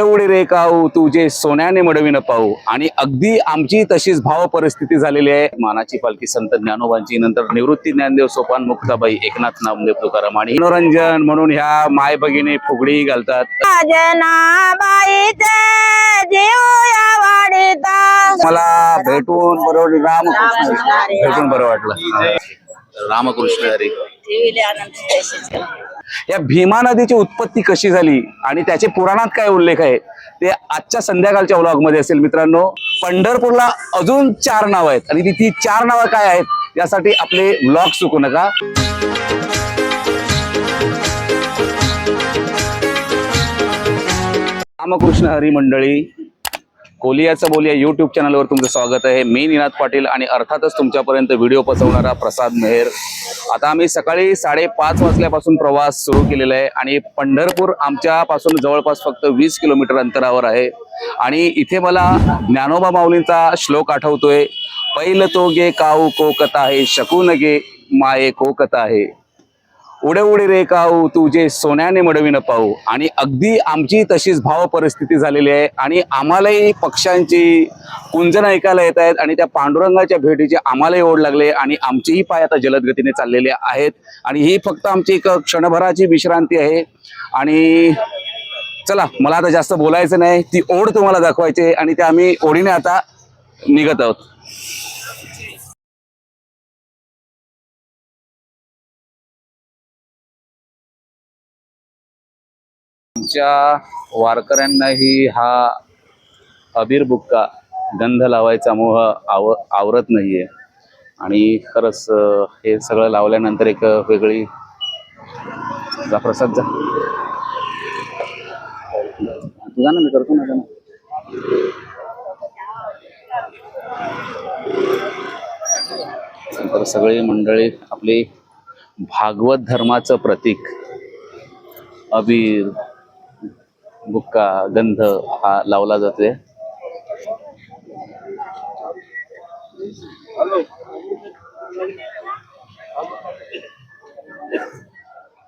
उडे रे काऊ तुझे सोन्याने मडविन पाहू आणि अगदी आमची तशीच भाव परिस्थिती झालेली आहे. मानाची पालखी संत ज्ञानोबांची नंतर निवृत्ती ज्ञानदेव सोपान मुक्ताबाई एकनाथ नामदेव तुकाराम आणि मनोरंजन म्हणून ह्या माय भगिनी फुगडी घालतात. मला भेटून बरोबर रामकृष्ण भेटून बरं वाटलं. रामकृष्ण हरी. या भीमा नदीची उत्पत्ती कशी झाली आणि त्याचे पुराणात काय उल्लेख आहे ते आजच्या संध्याकाळच्या व्लॉगमध्ये असेल मित्रांनो. पंढरपूरला अजून चार नावं आहेत आणि ती चार नावं काय आहेत यासाठी आपले व्लॉग चुकू नका. रामकृष्ण हरी मंडळी कोलियाचं बोलिया युट्यूब चॅनलवर तुमचं स्वागत आहे. मी निनाद पाटील आणि अर्थातच तुमच्यापर्यंत व्हिडिओ पोचवणारा प्रसाद मेहर. आता आम्ही सकाळी साडेपाच वाजल्यापासून प्रवास सुरू केलेला आहे आणि पंढरपूर आमच्यापासून जवळपास फक्त वीस किलोमीटर अंतरावर आहे. आणि इथे मला ज्ञानोबा माऊलींचा श्लोक आठवतोय. पैल तो गे काऊ कोकता आहे शकून गे माये कोकता आहे. उडे उडे रे काऊ तुझे सोन्याने मडविन पाहू आणि अगदी आमची तशीच भाव परिस्थिती झालेली आहे. आणि आम्हालाही पक्ष्यांची कुंजन ऐकायला येत आहेत आणि त्या पांडुरंगाच्या भेटीची आम्हालाही ओढ लागले आणि आमचेही पाय आता जलद गतीने चाललेले आहेत. आणि ही फक्त आमची एक क्षणभराची विश्रांती आहे. आणि चला मला आता जास्त बोलायचं नाही. ती ओढ तुम्हाला दाखवायची आहे. आणि ते आम्ही ओढीने आता निघत आहोत. आमच्या वारकऱ्यांनाही हा अबीर बुक्का गंध लावायचा मोह आव आवरत नाही आहे आणि खरंच हे सगळं लावल्यानंतर एक वेगळी जा प्रसाद जा. तुझा ना मी करतो ना ना. नंतर सगळी मंडळी आपली भागवत धर्माचं प्रतीक अबीर बुक्का गंध हा लावला जातोय.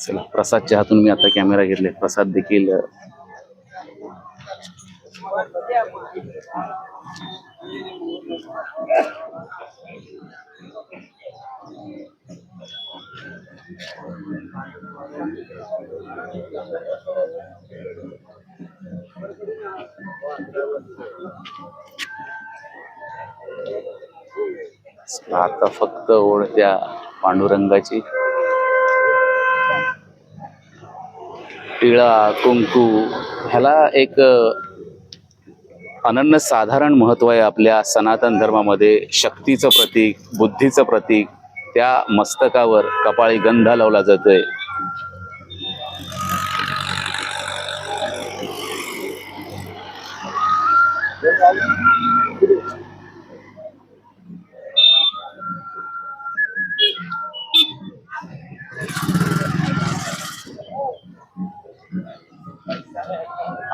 चला प्रसादच्या हातून मी आता कॅमेरा घेतले. प्रसाद देखील आता फक्त ओढ त्या पांडुरंगाची. टिळा कुंकू ह्याला एक अनन्य साधारण महत्त्व आहे आपल्या सनातन धर्मामध्ये. शक्तीचं प्रतीक बुद्धीचं प्रतीक त्या मस्तकावर कपाळी गंध लावला जातोय.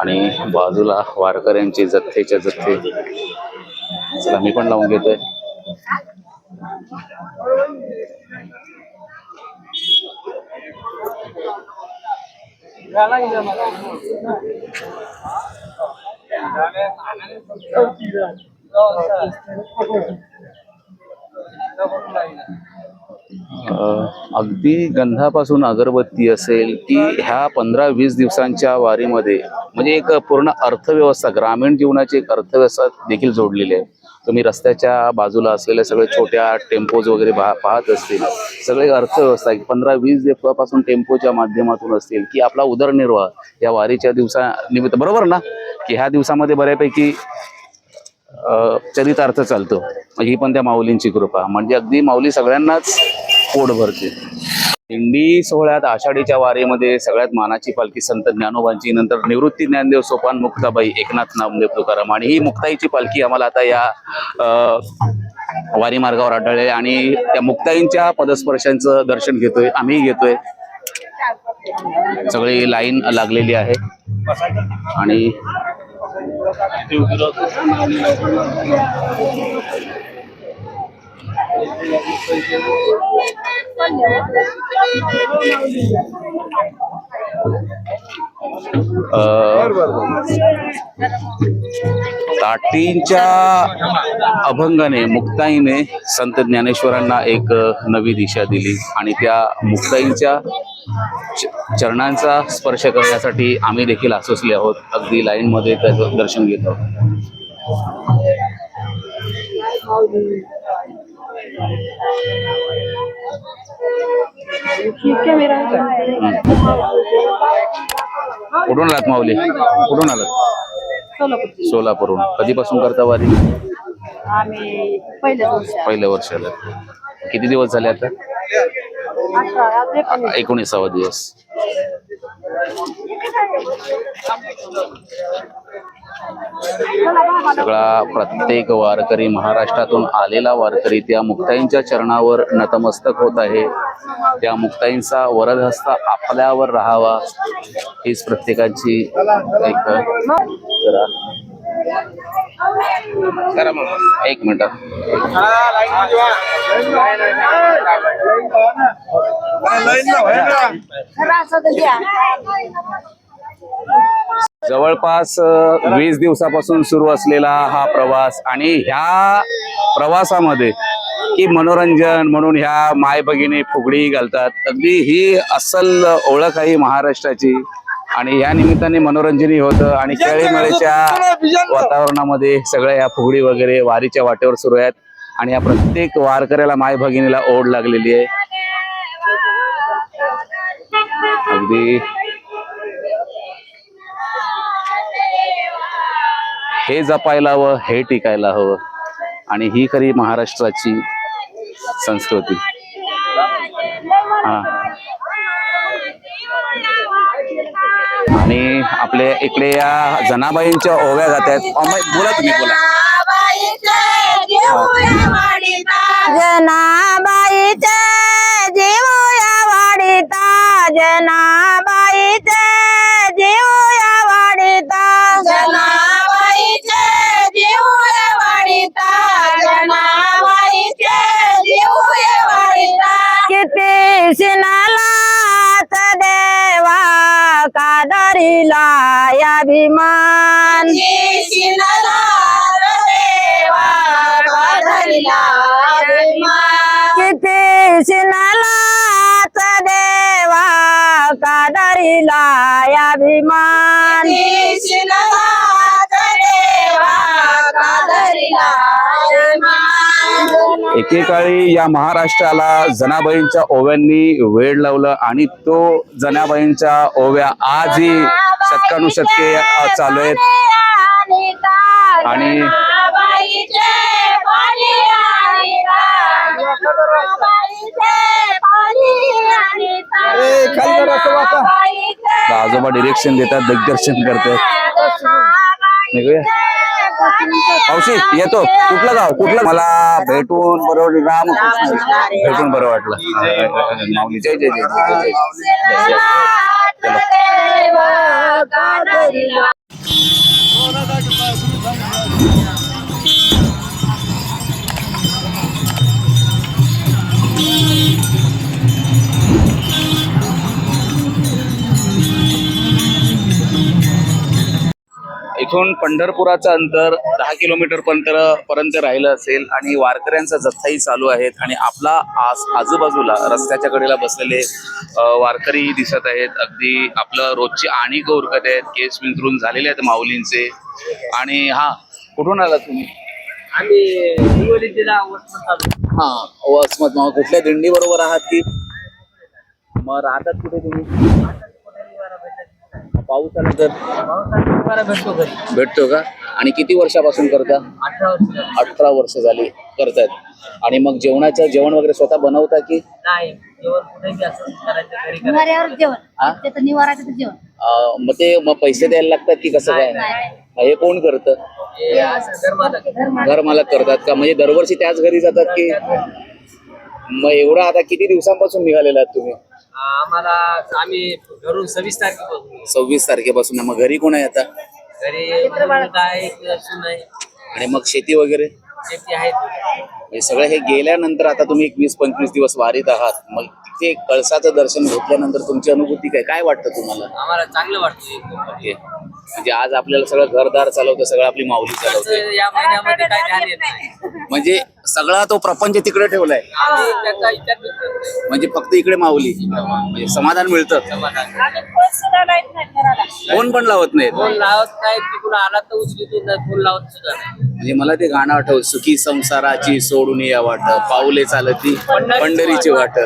आणि बाजूला वारकऱ्यांचे जथ्थेच्या जथ्थे चला मी पण लावून घेतोय. अगदी गंधापासून अगरबत्ती असेल की ह्या पंधरा वीस दिवसांच्या वारीमध्ये म्हणजे एक पूर्ण अर्थव्यवस्था ग्रामीण जीवनाची एक अर्थव्यवस्था देखील जोडलेली आहे. तुम्ही रस्त्याच्या बाजूला असलेल्या सगळे छोट्या टेम्पोज वगैरे पाहत असतील. सगळे अर्थव्यवस्था पंधरा वीस दिवसापासून टेम्पोच्या माध्यमातून असतील की आपला उदरनिर्वाह या वारीच्या दिवसा निमित्त. बरोबर ना? की ह्या दिवसामध्ये बऱ्यापैकी चरितार्थ चालतो. ही पण त्या माऊलींची कृपा. म्हणजे अगदी माऊली सगळ्यांनाच पोट भरते. दिंडी सोहळ्यात आषाढीच्या वारीमध्ये सगळ्यात मानाची पालखी संत ज्ञानोबांची. नंतर निवृत्ती ज्ञानदेव सोपान मुक्ताबाई एकनाथ नामदेव तुकाराम आणि ही मुक्ताईची पालखी आम्हाला आता या वारी मार्गावर आढळले आणि त्या मुक्ताईंच्या पदस्पर्शांचं दर्शन घेतोय आम्ही घेतोय. सगळी लाईन लागलेली आहे. आणि Thank you. ताटींच्या अभंगाने मुक्ताईने संत ज्ञानेश्वरांना एक नवी दिशा दिली आणि त्या मुक्ताईंच्या चरणांचा स्पर्श करण्यासाठी आम्ही देखील आसोसले आहोत. अगदी लाईनमध्ये त्याचं दर्शन घेत आहोत. कुठून आलात माऊली? कुठून आलात? सोलापूरहून. कधीपासून करता वारी? पहिल्या वर्षाला किती दिवस झाले आता? एकोणीसावा दिवस. सगळा प्रत्येक वारकरी महाराष्ट्रातून आलेला वारकरी त्या मुक्ताईंच्या चरणावर नतमस्तक होत आहे. त्या मुक्ताईंचा वरदहस्त आपल्यावर राहावा हीच प्रत्येकाची एक जरा- एक मिनिट. जवळपास वीस दिवसापासून सुरू असलेला हा प्रवास आणि ह्या प्रवासामध्ये की मनोरंजन म्हणून ह्या माय भगिनी फुगडी घालतात अगदी ही अस्सल ओळख आहे महाराष्ट्राची. आणि या निमित्ताने मनोरंजनही होतं आणि खेळीमेळीच्या वातावरणामध्ये सगळ्या या फुगडी वगैरे वारीच्या वाटेवर सुरू आहेत आणि या प्रत्येक वारकऱ्याला माय भगिनीला ओढ लागलेली आहे. अगदी हे जपायला हवं हे टिकायला हवं. आणि ही खरी महाराष्ट्राची संस्कृती. हा. आणि आपले इकडे या जनाबाईंच्या ओव्या जात आहेत. बोला तुम्ही बोला. शिनाला देवा कादरीला या भीमान शिनाला देवा कादरीला किती शिनालाच देवा कादरीला या भीमान एकेकाळी या महाराष्ट्राला जनाबाईंच्या ओव्यांनी वेळ लावलं आणि तो जनाबाईंच्या ओव्या आजही शतकानुशतके चालू आहेत. आणि आजोबा डिरेक्शन देतात दिग्दर्शन करतात. निघूया पावशी येतो कुठलं गाव कुठलं मला भेटून बरोबर राम भेटून बरं वाटलं माऊली जय जय जय जय जय जय इथून पंढरपुराचं अंतर दहा किलोमीटर पर्यंत पर्यंत राहिलं असेल आणि वारकऱ्यांचा जथ्थाही चालू आहेत आणि आपला आज आजूबाजूला रस्त्याच्या कडेला बसलेले वारकरी दिसत आहेत. अगदी आपलं रोजची आणि उरकत आहेत. केस विंचरून झालेले आहेत माऊलींचे. आणि हा कुठून आला तुम्ही. हा वसमत. कुठल्या दिंडी बरोबर आहात की? मग राहतात कुठे तुम्ही? पाऊस आला भेटतो भेटतो का? आणि किती वर्षापासून करता? अठरा वर्ष झाली. अठरा वर्ष झाली करतायत. आणि मग जेवणाचं जेवण वगैरे स्वतः बनवता की? हा? मग ते मग पैसे द्यायला लागतात की कसं काय? हे कोण करतं? हे घर मालक करतात का? म्हणजे दरवर्षी त्याच घरी जातात की? मग एवढं आता किती दिवसांपासून निघालेला आहात तुम्ही? आम्हाला आम्ही घरून सव्वीस तारखेपासून सव्वीस तारखेपासून. मग घरी कोण आहे आता? घरी मुलगा आहे सून आहे. आणि मग शेती वगैरे? शेती आहे. हे सगळं हे गेल्यानंतर आता तुम्ही एक वीस पंचवीस दिवस वारीत आहात. मग तिथे कळसाचं दर्शन घेतल्यानंतर तुमची अनुभूती काय? काय वाटतं तुम्हाला? आम्हाला चांगलं वाटतं ओके म्हणजे आज आपल्याला सगळं घरदार चालवतं सगळं आपली माऊली चालवते. या महिन्यामध्ये काय ध्यान येत नाही. म्हणजे सगळा तो प्रपंच तिकडे ठेवलाय. म्हणजे फक्त इकडे माऊली. म्हणजे समाधान मिळतं. समाधान. फोन पण लावत नाहीत. फोन लावत नाही तिकडून आला तर उचलीतून नाही, फोन लावत सुद्धा नाही. म्हणजे मला ते गाणं आठव सुखी संसाराची सोडून या वाट पाऊले चालती पंढरीची वाट.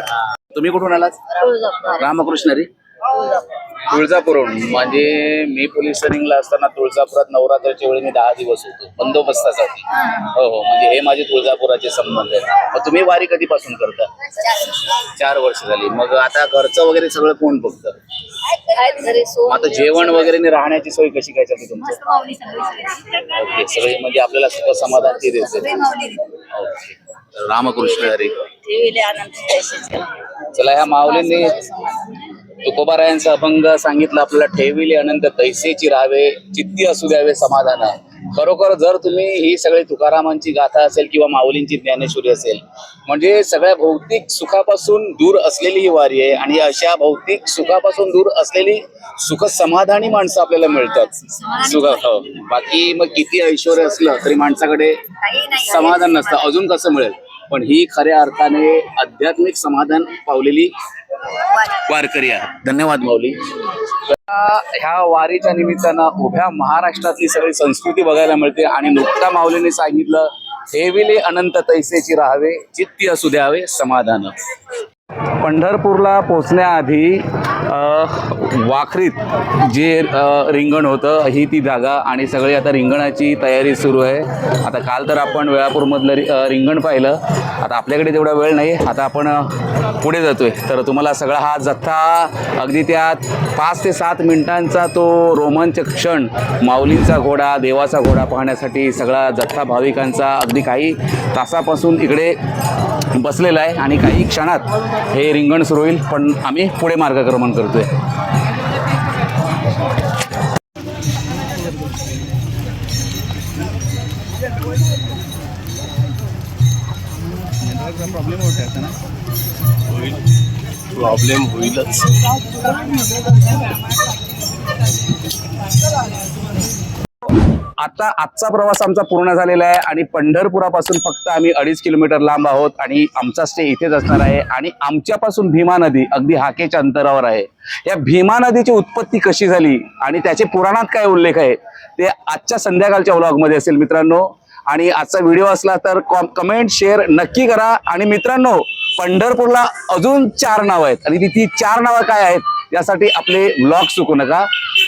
तुम्ही कुठून आलात? रामकृष्णरी तुळजापूरहून म्हणजे मी पोलीस रनिंगला असताना तुळजापुरात नवरात्राच्या वेळी मी दहा दिवस होतो बंदोबस्तासाठी. हो हो. म्हणजे हे माझे तुळजापुराचे संबंध आहेत. मग तुम्ही वारी कधीपासून करता? चार वर्ष झाली. मग आता घरचं वगैरे सगळं कोण बघतं? आता जेवण वगैरे राहण्याची सोय कशी काय चालली तुमचं? ओके. सगळे म्हणजे आपल्याला सुख समाधान ते देते. ओके. रामकृष्ण हरी. चला ह्या माऊलींनी तुकोबारायांचा अभंग सांगितलं आपल्याला ठेविले अनंत तैसेची राहावे चित्ती असू द्यावे समाधान. खरोखर जर तुम्ही ही सगळी तुकारामांची गाथा असेल किंवा माऊलींची ज्ञानेश्वरी असेल म्हणजे सगळ्या भौतिक सुखापासून दूर असलेली ही वारी आहे आणि अशा भौतिक सुखापासून दूर असलेली सुख समाधानी माणसं आपल्याला मिळतात. सुख हो. बाकी मग किती ऐश्वर असलं तरी माणसाकडे समाधान नसतं. अजून कसं मिळेल? पण ही खऱ्या अर्थाने आध्यात्मिक समाधान पावलेली वारकरी आहे धन्यवाद माऊली. ह्या वारीच्या निमित्तानं उभ्या महाराष्ट्रातली सगळी संस्कृती बघायला मिळते आणि नुकता माऊलीने सांगितलं ठेविले अनंत तैसेची राहावे चित्ती असू द्यावे समाधान पंढरपूरला पोचण्याआधी वाखरीत जे रिंगण होतं ही ती जागा आणि सगळी आता रिंगणाची तयारी सुरू आहे. आता काल तर आपण वेळापूरमधलं रि- रिंगण पाहिलं. आता आपल्याकडे तेवढा वेळ नाही. आता आपण पुढे जातो आहे तर तुम्हाला सगळा हा जथ्था अगदी त्यात पाच ते सात मिनिटांचा तो रोमांचक क्षण माऊलींचा घोडा देवाचा घोडा पाहण्यासाठी सगळा जथ्था भाविकांचा अगदी काही तासापासून इकडे बसलेला आहे. आणि काही क्षणात हे रिंगण सुरू होईल पण आम्ही पुढे मार्गक्रमण करतोय. प्रॉब्लेम होईलच. आता आजचा प्रवास आमचा पूर्ण झालेला आहे आणि पंढरपुरापासून फक्त आम्ही अडीच किलोमीटर लांब आहोत आणि आमचा स्टे इथेच असणार आहे आणि आमच्यापासून भीमा नदी अगदी हाकेच्या अंतरावर आहे. या भीमा नदीची उत्पत्ती कशी झाली आणि त्याचे पुराणात काय उल्लेख आहे ते आजच्या संध्याकाळच्या व्लॉगमध्ये असेल मित्रांनो. आणि आजचा व्हिडिओ असला तर कमेंट शेअर नक्की करा. आणि मित्रांनो पंढरपूरला अजून चार नावं आहेत. आणि ती ती चार नावं काय आहेत यासाठी आपले ब्लॉग चुकू नका.